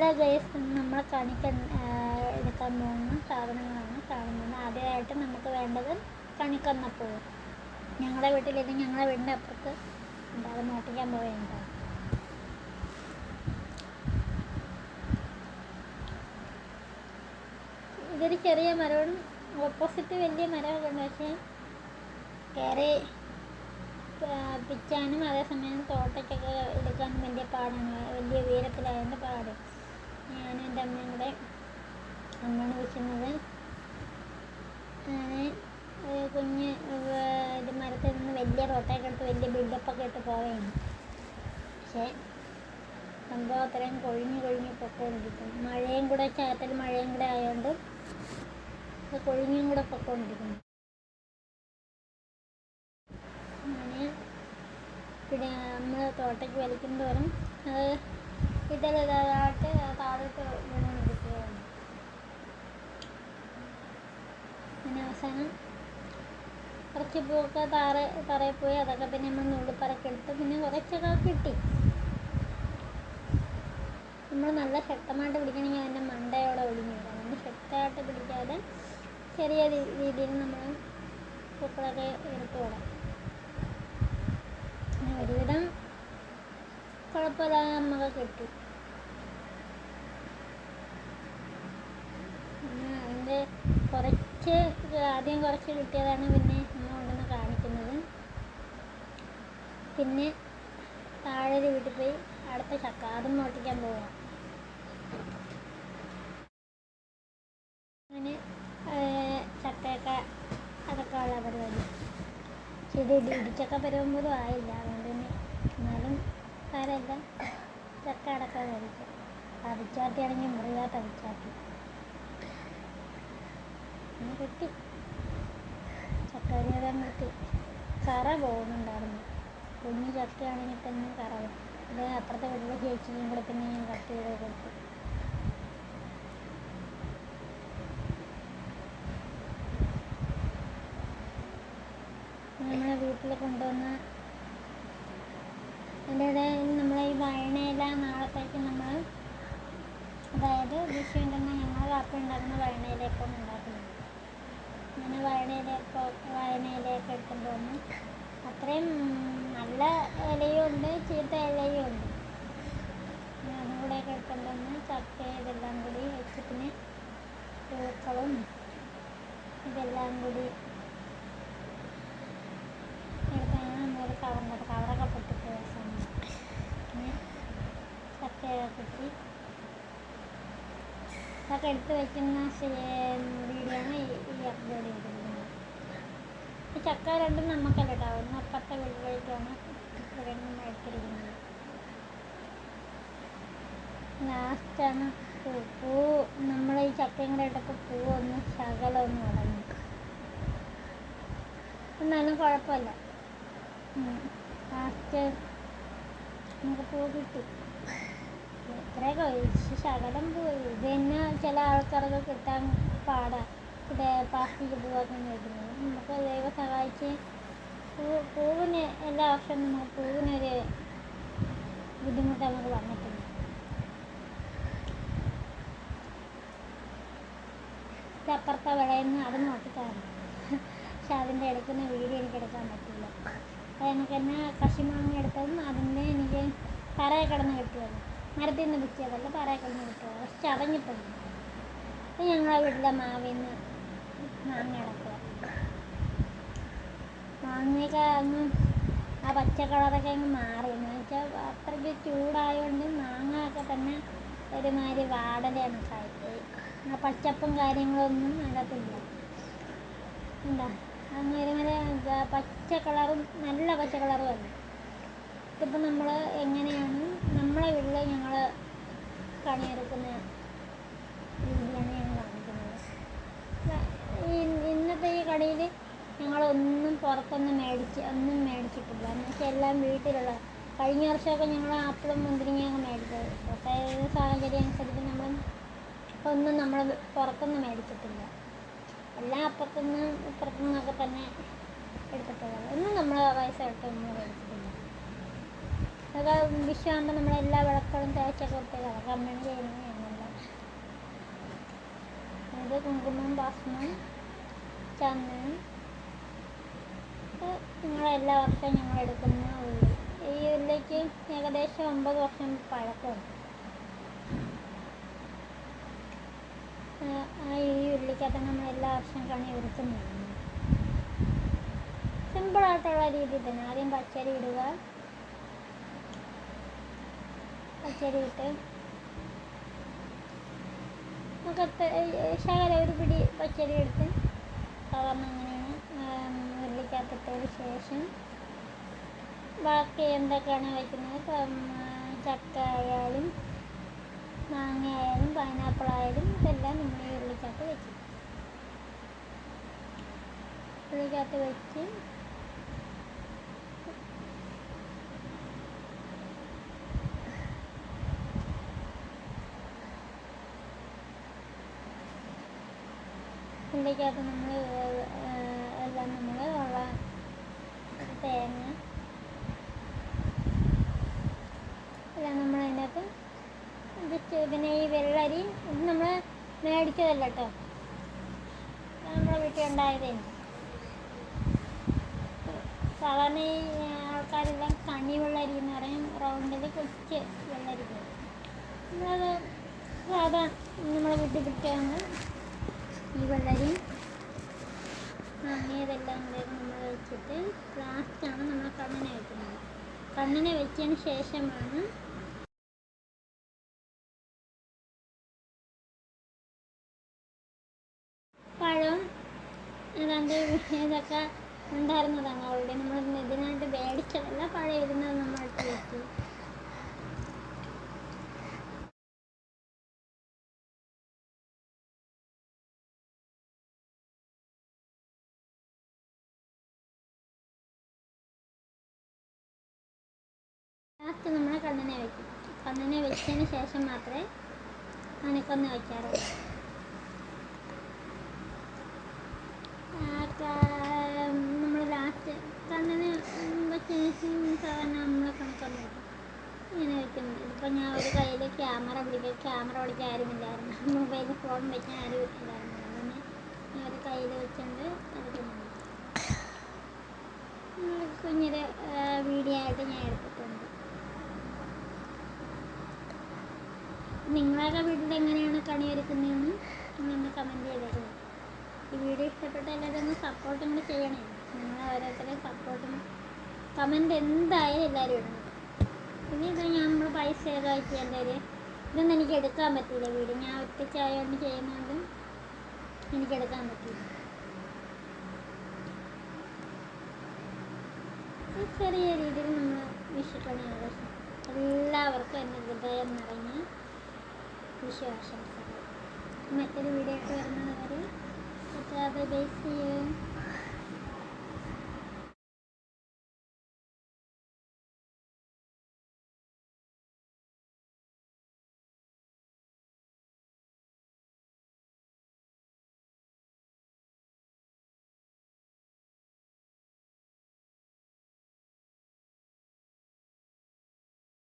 Hello guys നമ്മളെ കാണിക്കാൻ ആ, എടുക്കാൻ പോകുന്ന സാധനങ്ങളാണ് കാണുന്നത്. ആദ്യമായിട്ട് നമുക്ക് വേണ്ടത് കണിക്കന്നപ്പൂവ് ഞങ്ങളുടെ വീട്ടിലേക്ക് ഞങ്ങളുടെ വീടിന്റെ അപ്പുറത്ത് ഉണ്ടാകും മോട്ടിക്കാൻ പോവുകയുണ്ടാവും ഇതൊരു ചെറിയ മരമാണ്. ഓപ്പോസിറ്റ് വലിയ മരമൊക്കെ ഉണ്ട് പക്ഷേ കയറി പിച്ചാനും അതേസമയം തോട്ടയ്ക്കൊക്കെ എടുക്കാനും വലിയ പാടാണ്. വലിയ ഉയരത്തിലായതിന്റെ പാട് ഞാനും എന്റെ അമ്മയും കൂടെ അമ്മയാണ് വിളിക്കുന്നത്. കുഞ്ഞ് ഇത് മരത്തിൽ നിന്ന് വലിയ റോട്ടൊക്കെ എടുത്ത് വലിയ ബിൽഡപ്പൊക്കെ ഇട്ട് പോവുകയാണ്. പക്ഷേ സംഭവം അത്രയും കൊഴിഞ്ഞ് കൊഴിഞ്ഞ് പൊക്കോണ്ടിരിക്കുന്നു. മഴയും കൂടെ ചാറ്റൽ മഴയും കൂടെ ആയതുകൊണ്ട് കൊഴിഞ്ഞും കൂടെ പൊക്കോണ്ടിരിക്കുന്നു. അങ്ങനെ പിന്നെ നമ്മൾ തോട്ടയ്ക്ക് വലിക്കും തോറും അത് ഇടലിടാതായിട്ട് താഴോട്ട് വീണുകൊണ്ടിരിക്കുകയാണ് പിന്നെ അവസാനം കുറച്ച് പൂവൊക്കെ താറ തറയിൽ പോയി അതൊക്കെ പിന്നെ നമ്മൾ നുള്ളിപ്പറക്കെടുത്ത് പിന്നെ കുറച്ചൊക്കെ കിട്ടി. നമ്മൾ നല്ല ശക്തമായിട്ട് പിടിക്കണമെങ്കിൽ അതിന്റെ മണ്ടയോടെ ഒഴിഞ്ഞു വരും അതിന് ശക്തമായിട്ട് പിടിക്കാതെ ചെറിയ രീതിയിൽ നമ്മൾ പൂക്കളൊക്കെ എടുത്തു വിടാം ഒരുവിധം കുഴപ്പമില്ലാതെ നമുക്ക് കിട്ടും. അതിന്റെ കുറച്ച് ആദ്യം കുറച്ച് കിട്ടിയതാണ് പിന്നെ നമ്മൾ കൊണ്ടുവന്ന് കാണിക്കുന്നത്. പിന്നെ താഴെ ഒരു വീട്ടിൽ പോയി അടുത്ത ചക്ക അതും മോട്ടിക്കാൻ പോവാം. അങ്ങനെ ചക്കയൊക്കെ അതൊക്കെ ഉള്ള പരിപാടി. പക്ഷെ ഇത് ഇടി ഇടിച്ചക്ക പരുവം ആയില്ല. അതുകൊണ്ട് തന്നെ എന്നാലും ചക്കാടൊക്കെ കഴിക്കും. ആണെങ്കിൽ മുറിയാത്ത അരിച്ചാട്ടി അങ്ങനെ കിട്ടി ചക്കരിയതം കിട്ടി കറ പോകുന്നുണ്ടായിരുന്നു. കുഞ്ഞു ചക്കയാണെങ്കിൽ തന്നെ കറ പോകും. അപ്പുറത്തെ വീട്ടിലെ ചേച്ചിയും കൂടെ പിന്നെ ഞാൻ കട്ട് കൊടുത്തു നമ്മളെ വീട്ടിൽ കൊണ്ടുവന്ന അതിന്റെ ഇടയിൽ നമ്മൾ ഈ വയണയില നാളത്തേക്ക് നമ്മൾ അതായത് വിഷുവിന്റെ അന്ന് ഞങ്ങൾ കാപ്പി ഉണ്ടാക്കുന്ന വയണയിലപ്പം ഉണ്ടാക്കുന്നത്. അങ്ങനെ വയണയിലൊക്കെ വയണയിലൊക്കെ എടുത്തുകൊണ്ട് വന്ന് അത്രയും നല്ല ഇലയും ഉണ്ട് ചീത്ത ഇലയും ഉണ്ട് പിന്നെ അതും കൂടെയൊക്കെ എടുത്തുകൊണ്ട് വന്ന് ചക്ക ഇതെല്ലാം കൂടി വെച്ച് പിന്നെ പൂക്കളും ഇതെല്ലാം കൂടി എടുത്താണ് നമ്മളൊരു കവറിന്റെ കവറൊക്കെ പൊട്ടിപ്പോയ സമയം പിന്നെ കുത്തി അതൊക്കെ എടുത്ത് വെക്കുന്ന വീഡിയോ ഈ അപ്ലോഡ് ചെയ്തിരിക്കുന്നത്. ഈ ചക്ക രണ്ടും നമുക്കല്ല കേട്ടോ ഒന്ന് അപ്പുറത്തെ വീട്ടിലേക്കാണ് രണ്ടും എടുത്തിരിക്കുന്നത് ലാസ്റ്റാണ് പൂ. പൂ. നമ്മൾ ഈ ചക്കയും കൂടെ ഇട്ടപ്പോൾ പൂ ഒന്ന് ശകലം ഒന്ന് ഉടങ്ങി എന്നാലും കുഴപ്പമില്ല. ലാസ്റ്റ് നമുക്ക് പൂ കിട്ടി. ഇത്രയൊക്കെ ഒഴിച്ച് ശകലം പോയി. ഇത് തന്നെ ചില ആൾക്കാർക്ക് കിട്ടാൻ പാടാ. ഇത് പ്ലാസ്റ്റിക് പൂവൊക്കെ കിട്ടുന്നത് നമുക്ക് ദൈവ സഹായിച്ച് പൂവിന് എല്ലാ വർഷവും നമുക്ക് പൂവിനൊരു ബുദ്ധിമുട്ട് നമുക്ക് വന്നിട്ടുണ്ട്. അപ്പുറത്തെ വിളയിൽ അത് നോക്കിട്ടാണ് പക്ഷെ അതിന്റെ എടുക്കുന്ന വീഡിയോ എനിക്ക് എടുക്കാൻ പറ്റില്ല അത് എനിക്ക് തന്നെ കശിമാങ്ങ എടുത്തതും അതിന്റെ എനിക്ക് തറയെ കിടന്ന് കിട്ടിയത് മരത്തിൽ നിന്ന് പിച്ചിയതല്ല തറയെ കിടന്ന് കുറച്ച് അടഞ്ഞിട്ടുണ്ട് അപ്പം ഞങ്ങളെ വീട്ടിലെ മാവിൽ നിന്ന് മാങ്ങ അടക്കുക. മാങ്ങയൊക്കെ അങ്ങ് ആ പച്ച കളറൊക്കെ അങ്ങ് മാറി. എന്ന് വെച്ചാൽ അത്രയ്ക്ക് ചൂടായതുകൊണ്ട് മാങ്ങ ഒക്കെ തന്നെ ഒരുമാതിരി വാടലയാണ് കായ്പോയി ആ പച്ചപ്പും കാര്യങ്ങളൊന്നും അതിനകത്തില്ല എന്താ? അങ്ങ് ഒരുമാതിരി പച്ച കളറും നല്ല പച്ച കളറും അല്ല. ഇതിപ്പോൾ നമ്മൾ എങ്ങനെയാണ് നമ്മളെ വീട്ടിൽ ഞങ്ങൾ കണിയെടുക്കുന്ന രീതിയാണ് ഞങ്ങൾ കാണിക്കുന്നത്. ഇന്നത്തെ ഈ കടയിൽ ഞങ്ങളൊന്നും പുറത്തൊന്നും മേടിച്ച് ഒന്നും മേടിച്ചിട്ടില്ല. എന്ന് വെച്ചാൽ എല്ലാം വീട്ടിലുള്ള കഴിഞ്ഞ വർഷമൊക്കെ ഞങ്ങൾ ആപ്പിളും മുന്തിരിങ്ങയൊക്കെ മേടിച്ചത്. പ്രത്യേക സാഹചര്യം അനുസരിച്ച് നമ്മൾ ഒന്നും നമ്മൾ പുറത്തൊന്നും മേടിച്ചിട്ടില്ല. എല്ലാം അപ്പുറത്തുനിന്ന് ഇപ്പുറത്തുനിന്നൊക്കെ തന്നെ എടുത്തിട്ടുള്ളത്. ഒന്നും നമ്മൾ പൈസ ഇട്ട് നമ്മൾ മേടിച്ചിട്ടില്ല. അതൊക്കെ വിഷമാകുമ്പോൾ നമ്മൾ എല്ലാ വിളക്കുകളും തേച്ചൊക്കെ കൊടുത്തേക്കാം അതൊക്കെ അമ്മയാണ് ചെയ്യുന്നത് അത് കുങ്കുമം ഭസ്മം ചന്ദനം. നിങ്ങൾ എല്ലാ വർഷവും ഞങ്ങൾ എടുക്കുന്ന ഉള്ളി. ഈ ഉള്ളിക്ക് ഏകദേശം ഒമ്പത് വർഷം പഴക്കമുണ്ട്. ഈ ഉള്ളിക്കകത്ത് നമ്മൾ എല്ലാ വർഷവും കണി ഒരുക്കുന്നുണ്ട് സിമ്പിളായിട്ടുള്ള രീതിയിൽ തന്നെ. ആദ്യം പച്ചരി ഇടുക. ഇട്ട് നമുക്ക് ശകലം ഒരു പിടി പച്ചരി എടുത്ത് സാധാരണ അങ്ങനെയാണ് ഉരുളിക്കകത്തിട്ടതിന് ശേഷം ബാക്കി എന്തൊക്കെയാണ് വയ്ക്കുന്നത് ചക്ക ആയാലും മാങ്ങ ആയാലും പൈനാപ്പിൾ ആയാലും ഇതെല്ലാം നമ്മൾ ഈ ഉരുളിക്കകത്ത് വെക്കും. ഉരുളിക്കകത്ത് വെച്ച് ഉള്ളിക്കകത്ത് നമ്മൾ എല്ലാം നമ്മൾ ഉള്ള തേങ്ങ. എല്ലാം നമ്മൾ അതിനകത്ത് ജസ്റ്റ് പിന്നെ ഈ വെള്ളരി ഇത് നമ്മൾ മേടിച്ചതല്ല കേട്ടോ നമ്മളെ വീട്ടിൽ ഉണ്ടായതേ. സാധാരണ ഈ ആൾക്കാരെല്ലാം കണി വെള്ളരി എന്ന് പറയും. റൗണ്ടിൽ കൊച്ച് വെള്ളരി. നമ്മളത് സാധാ നമ്മളെ വീട്ടിൽ കിട്ടുകയാണ് ഈ വെള്ളരി മാങ്ങിയതെല്ലാം കൂടെ നമ്മൾ വെച്ചിട്ട് ലാസ്റ്റാണ് നമ്മൾ കണ്ണിനെ വെക്കുന്നത്. കണ്ണിനെ വെച്ചതിന് ശേഷമാണ് പഴം ഏതാണ്ട് ഇതൊക്കെ ഉണ്ടായിരുന്നതാണ് ഓൾറെഡി നമ്മൾ ഇതിനായിട്ട് മേടിച്ചതല്ല പഴം ഇരുന്നത് നമ്മളിട്ട് വെച്ചു. ലാസ്റ്റ് നമ്മൾ കണ്ണിനെ വെക്കും. കണ്ണിനെ വെച്ചതിന് ശേഷം മാത്രമേ അനക്കൊന്ന് വെക്കാറുള്ളൂ. നമ്മൾ ലാസ്റ്റ് കണ്ണിന് വെച്ചതിന് സാധാരണ നമ്മൾ കണക്കൊന്ന് വെക്കും ഇങ്ങനെ വെക്കുന്നത് ഇതിപ്പോൾ ഞാൻ ഒരു കയ്യിൽ ക്യാമറ പിടിക്കുക ക്യാമറ പിടിക്കാൻ ആരുമില്ലായിരുന്നു. മൊബൈലിൽ ഫോൺ വെക്കാൻ ആരും ഇല്ലായിരുന്നു. അതുകൊണ്ട് ഞാൻ ഒരു കയ്യിൽ വെച്ചുകൊണ്ട് എടുക്കുന്നുണ്ട് കുഞ്ഞിന്റെ വീഡിയോ ആയിട്ട് ഞാൻ എടുത്തിട്ടുണ്ട്. നിങ്ങളൊക്കെ വീട്ടിൽ എങ്ങനെയാണ് കണി ഒരുക്കുന്നതെന്ന് നിങ്ങളൊന്ന് കമന്റ് ചെയ്തേക്കണം ഈ വീഡിയോ ഇഷ്ടപ്പെട്ട എല്ലാവരും ഒന്ന് സപ്പോർട്ടും കൂടി ചെയ്യണേ. നിങ്ങൾ ഓരോരുത്തരെയും സപ്പോർട്ടും കമന്റ് എന്തായാലും എല്ലാവരും ഇടണം. പിന്നെ ഇത് ഞാൻ നമ്മൾ പൈസ ഏതാക്കി എല്ലാവരും? ഇതൊന്നും എനിക്ക് എടുക്കാൻ പറ്റില്ല വീഡിയോ ഞാൻ ഒറ്റയ്ക്കായതുകൊണ്ട് ചെയ്യുന്നതുകൊണ്ട് എനിക്ക് എടുക്കാൻ പറ്റില്ല ഈ ചെറിയ രീതിയിൽ നമ്മൾ വിഷുക്കണി ആഘോഷം എല്ലാവർക്കും എന്റെ ഹൃദയം നിറഞ്ഞ ആശംസകൾ മറ്റൊരു വീഡിയോ ആയിട്ട് വരുന്നത് വരെ ബൈ ബൈ സി